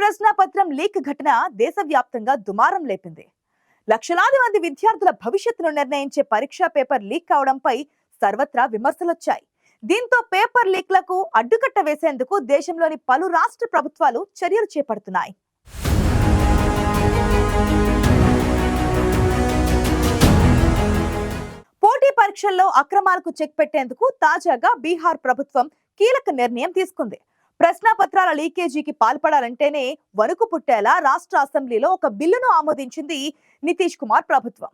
ప్రశ్నాపత్రం leak ఘటన దేశవ్యాప్తంగా దుమారం లేపింది. లక్షలాది మంది విద్యార్థుల భవిష్యత్తును నిర్ణయించే పరీక్షా పేపర్ లీక్ కావడంపై సర్వత్రా విమర్శలొచ్చాయి. దీంతో పేపర్ లీక్లకు అడ్డుకట్ట వేసేందుకు దేశంలోని పలు రాష్ట్ర ప్రభుత్వాలు చర్యలు చేపడుతున్నాయి. పోటీ పరీక్షల్లో అక్రమాలకు చెక్ పెట్టేందుకు తాజాగా బీహార్ ప్రభుత్వం కీలక నిర్ణయం తీసుకుంది. ప్రశ్నాపత్రాల లీకేజీకి పాల్పడాలంటేనే వణుకు పుట్టేలా రాష్ట్ర అసెంబ్లీలో ఒక బిల్లును ఆమోదించింది నితీష్ కుమార్ ప్రభుత్వం.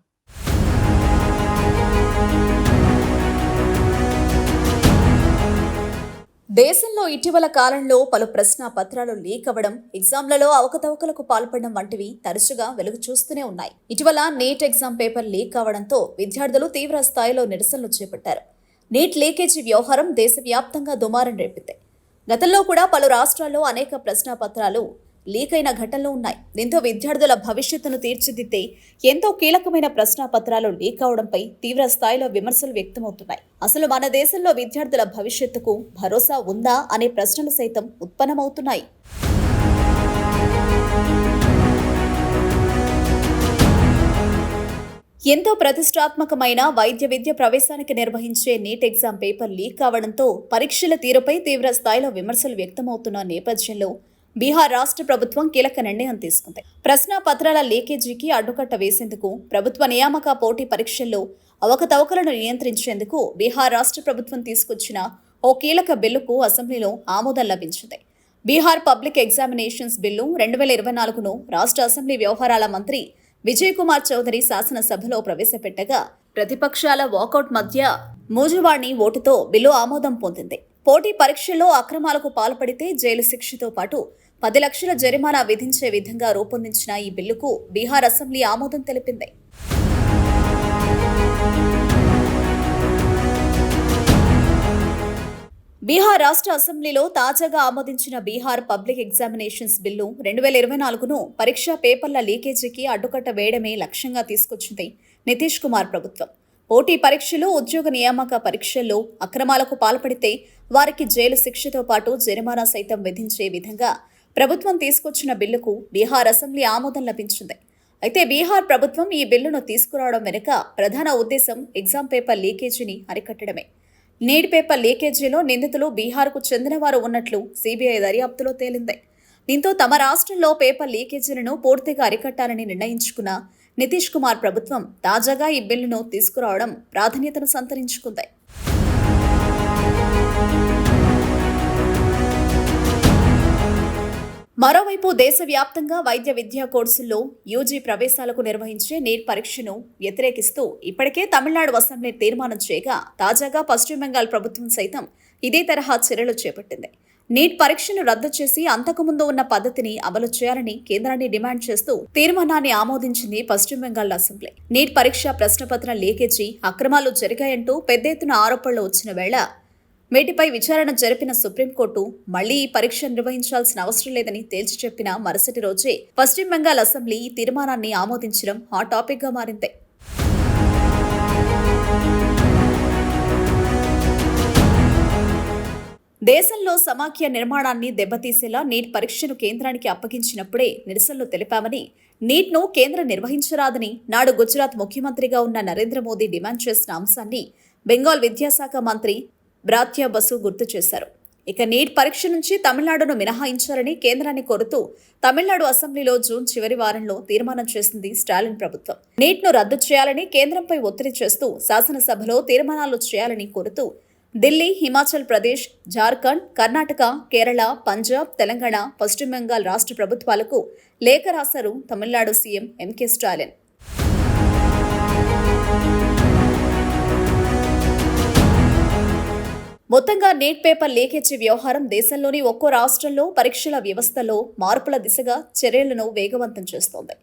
దేశంలో ఇటీవల కాలంలో పలు ప్రశ్న పత్రాలు లీక్ అవ్వడం ఎగ్జామ్లలో అవకతవకలకు పాల్పడడం వంటివి తరచుగా వెలుగు చూస్తూనే ఉన్నాయి. ఇటీవల నీట్ ఎగ్జామ్ పేపర్ లీక్ అవడంతో విద్యార్థులు తీవ్ర స్థాయిలో నిరసనలు చేపట్టారు. నీట్ లీకేజీ వ్యవహారం దేశవ్యాప్తంగా దుమారం రేపింది. గతంలో కూడా పలు రాష్ట్రాల్లో అనేక ప్రశ్నాపత్రాలు లీక్ అయిన ఘటనలు ఉన్నాయి. దీంతో విద్యార్థుల భవిష్యత్తును తీర్చిదిద్దే ఎంతో కీలకమైన ప్రశ్న పత్రాలు లీక్ అవడంపై తీవ్ర స్థాయిలో విమర్శలు వ్యక్తమవుతున్నాయి. అసలు మన దేశంలో విద్యార్థుల భవిష్యత్తుకు భరోసా ఉందా అనే ప్రశ్నలు సైతం ఉత్పన్నమవుతున్నాయి. ఎంతో ప్రతిష్టాత్మకమైన వైద్య విద్య ప్రవేశానికి నిర్వహించే నీట్ ఎగ్జామ్ పేపర్ లీక్ కావడంతో పరీక్షల తీరుపై తీవ్ర స్థాయిలో విమర్శలు వ్యక్తమవుతున్న నేపథ్యంలో బీహార్ రాష్ట్ర ప్రభుత్వం కీలక నిర్ణయం తీసుకుంది. ప్రశ్న పత్రాల లీకేజీకి అడ్డుకట్ట వేసేందుకు ప్రభుత్వ నియామక పోటీ పరీక్షల్లో అవకతవకలను నియంత్రించేందుకు బీహార్ రాష్ట్ర ప్రభుత్వం తీసుకొచ్చిన ఓ కీలక బిల్లుకు అసెంబ్లీలో ఆమోదం లభించింది. బీహార్ పబ్లిక్ ఎగ్జామినేషన్స్ బిల్లు రెండు వేల ఇరవై నాలుగును రాష్ట్ర అసెంబ్లీ వ్యవహారాల మంత్రి విజయ్ కుమార్ చౌదరి శాసనసభలో ప్రవేశపెట్టగా ప్రతిపక్షాల వాకౌట్ మధ్య మూజువాణి ఓటుతో బిల్లు ఆమోదం పొందింది. పోటీ పరీక్షల్లో అక్రమాలకు పాల్పడితే జైలు శిక్షతో పాటు పది లక్షల జరిమానా విధించే విధంగా రూపొందించిన ఈ బిల్లుకు బీహార్ అసెంబ్లీ ఆమోదం తెలిపింది. బీహార్ రాష్ట్ర అసెంబ్లీలో తాజాగా ఆమోదించిన బీహార్ పబ్లిక్ ఎగ్జామినేషన్స్ బిల్లు రెండు వేల ఇరవై నాలుగును పరీక్షా పేపర్ల లీకేజీకి అడ్డుకట్ట వేయడమే లక్ష్యంగా తీసుకొచ్చింది నితీష్ కుమార్ ప్రభుత్వం. పోటీ పరీక్షలు ఉద్యోగ నియామక పరీక్షల్లో అక్రమాలకు పాల్పడితే వారికి జైలు శిక్షతో పాటు జరిమానా సైతం విధించే విధంగా ప్రభుత్వం తీసుకొచ్చిన బిల్లుకు బీహార్ అసెంబ్లీ ఆమోదం లభించింది. అయితే బీహార్ ప్రభుత్వం ఈ బిల్లును తీసుకురావడం వెనుక ప్రధాన ఉద్దేశం ఎగ్జామ్ పేపర్ లీకేజీని అరికట్టడమే. నీడ్ పేపర్ లీకేజీలో నిందితులు బీహార్కు చెందినవారు ఉన్నట్లు సీబీఐ దర్యాప్తులో తేలింది. దీంతో తమ రాష్ట్రంలో పేపర్ లీకేజీలను పూర్తిగా అరికట్టాలని నిర్ణయించుకున్న నితీష్ కుమార్ ప్రభుత్వం తాజాగా ఈ బిల్లును తీసుకురావడం ప్రాధాన్యతను సంతరించుకుంది. మరోవైపు దేశవ్యాప్తంగా వైద్య విద్యా కోర్సుల్లో యూజీ ప్రవేశాలకు నిర్వహించే నీట్ పరీక్షను వ్యతిరేకిస్తూ ఇప్పటికే తమిళనాడు అసెంబ్లీ తీర్మానం చేయగా తాజాగా పశ్చిమ బెంగాల్ ప్రభుత్వం సైతం ఇదే తరహా చర్యలు చేపట్టింది. నీట్ పరీక్షను రద్దు చేసి అంతకుముందు ఉన్న పద్ధతిని అమలు చేయాలని కేంద్రాన్ని డిమాండ్ చేస్తూ తీర్మానాన్ని ఆమోదించింది పశ్చిమ బెంగాల్ అసెంబ్లీ. నీట్ పరీక్ష ప్రశ్నపత్రం లీకేజీ అక్రమాలు జరిగాయంటూ పెద్ద ఎత్తున ఆరోపణలు వచ్చిన వేళ వీటిపై విచారణ జరిపిన సుప్రీంకోర్టు మళ్ళీ ఈ పరీక్ష నిర్వహించాల్సిన అవసరం లేదని తేల్చి చెప్పిన మరుసటి రోజే పశ్చిమ బెంగాల్ అసెంబ్లీ ఈ తీర్మానాన్ని ఆమోదించడం హాట్ టాపిక్గా మారింది. దేశంలో సమాఖ్య నిర్మాణాన్ని దెబ్బతీసేలా నీట్ పరీక్షను కేంద్రానికి అప్పగించినప్పుడే నిరసనలు తెలిపామని నీట్ను కేంద్రం నిర్వహించరాదని నాడు గుజరాత్ ముఖ్యమంత్రిగా ఉన్న నరేంద్ర మోదీ డిమాండ్ చేసిన అంశాన్ని బెంగాల్ విద్యాశాఖ మంత్రి బ్రాత్య బసు గుర్తు చేశారు. ఇక నీట్ పరీక్ష నుంచి తమిళనాడును మినహాయించాలని కేంద్రాన్ని కోరుతూ తమిళనాడు అసెంబ్లీలో జూన్ చివరి వారంలో తీర్మానం చేసింది స్టాలిన్ ప్రభుత్వం. నీట్ను రద్దు చేయాలని కేంద్రంపై ఒత్తిడి చేస్తూ శాసనసభలో తీర్మానాలు చేయాలని కోరుతూ ఢిల్లీ హిమాచల్ ప్రదేశ్ జార్ఖండ్ కర్ణాటక కేరళ పంజాబ్ తెలంగాణ పశ్చిమ బెంగాల్ రాష్ట్ర ప్రభుత్వాలకు లేఖ రాశారు తమిళనాడు సీఎం ఎంకే స్టాలిన్. మొత్తంగా నీట్ పేపర్ లీకేజీ వ్యవహారం దేశంలోని ఒక్కో రాష్ట్రంలో పరీక్షల వ్యవస్థలో మార్పుల దిశగా చర్యలను వేగవంతం చేస్తోంది.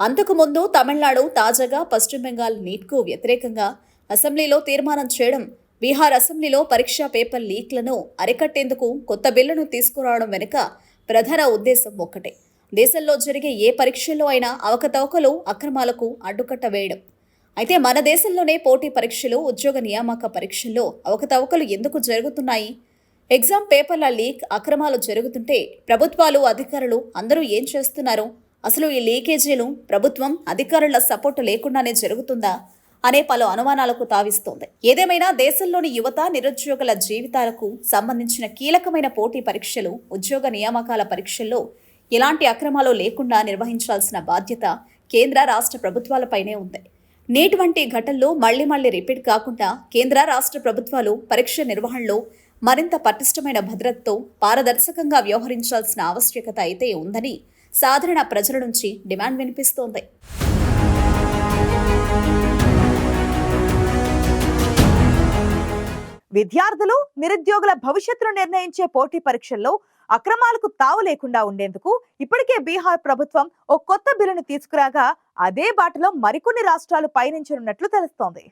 అంతకుముందు తమిళనాడు తాజాగా పశ్చిమ బెంగాల్ నీట్కు వ్యతిరేకంగా అసెంబ్లీలో తీర్మానం చేయడం బీహార్ అసెంబ్లీలో పరీక్షా పేపర్ లీక్లను అరికట్టేందుకు కొత్త బిల్లును తీసుకురావడం వెనుక ప్రధాన ఉద్దేశం ఒక్కటే. దేశంలో జరిగే ఏ పరీక్షల్లో అయినా అవకతవకలు అక్రమాలకు అడ్డుకట్ట వేయడం. అయితే మన దేశంలోనే పోటీ పరీక్షలు ఉద్యోగ నియామక పరీక్షల్లో అవకతవకలు ఎందుకు జరుగుతున్నాయి? ఎగ్జామ్ పేపర్ల లీక్ అక్రమాలు జరుగుతుంటే ప్రభుత్వాలు అధికారులు అందరూ ఏం చేస్తున్నారు? అసలు ఈ లీకేజీలు ప్రభుత్వం అధికారుల సపోర్టు లేకుండానే జరుగుతుందా? అనే పలు అనుమానాలకు తావిస్తోంది. ఏదేమైనా దేశంలోని యువత నిరుద్యోగుల జీవితాలకు సంబంధించిన కీలకమైన పోటీ పరీక్షలు ఉద్యోగ నియామకాల పరీక్షల్లో ఎలాంటి అక్రమాలు లేకుండా నిర్వహించాల్సిన బాధ్యత కేంద్ర రాష్ట్ర ప్రభుత్వాలపైనే ఉంది. నేటి వంటి ఘటనలు మళ్ళీ మళ్ళీ రిపీట్ కాకుండా కేంద్ర రాష్ట్ర ప్రభుత్వాలు పరీక్ష నిర్వహణలో మరింత పటిష్టమైన భద్రతతో పారదర్శకంగా వ్యవహరించాల్సిన ఆవశ్యకత అయితే ఉందని సాధారణ ప్రజల నుంచి డిమాండ్ వినిపిస్తోంది. విద్యార్థులు నిరుద్యోగుల భవిష్యత్తును నిర్ణయించే పోటీ పరీక్షల్లో అక్రమాలకు తావు లేకుండా ఉండేందుకు ఇప్పటికే బీహార్ ప్రభుత్వం ఓ కొత్త బిల్లును తీసుకురాగా అదే బాటలో మరికొన్ని రాష్ట్రాలు పయనించనున్నట్లు తెలుస్తోంది.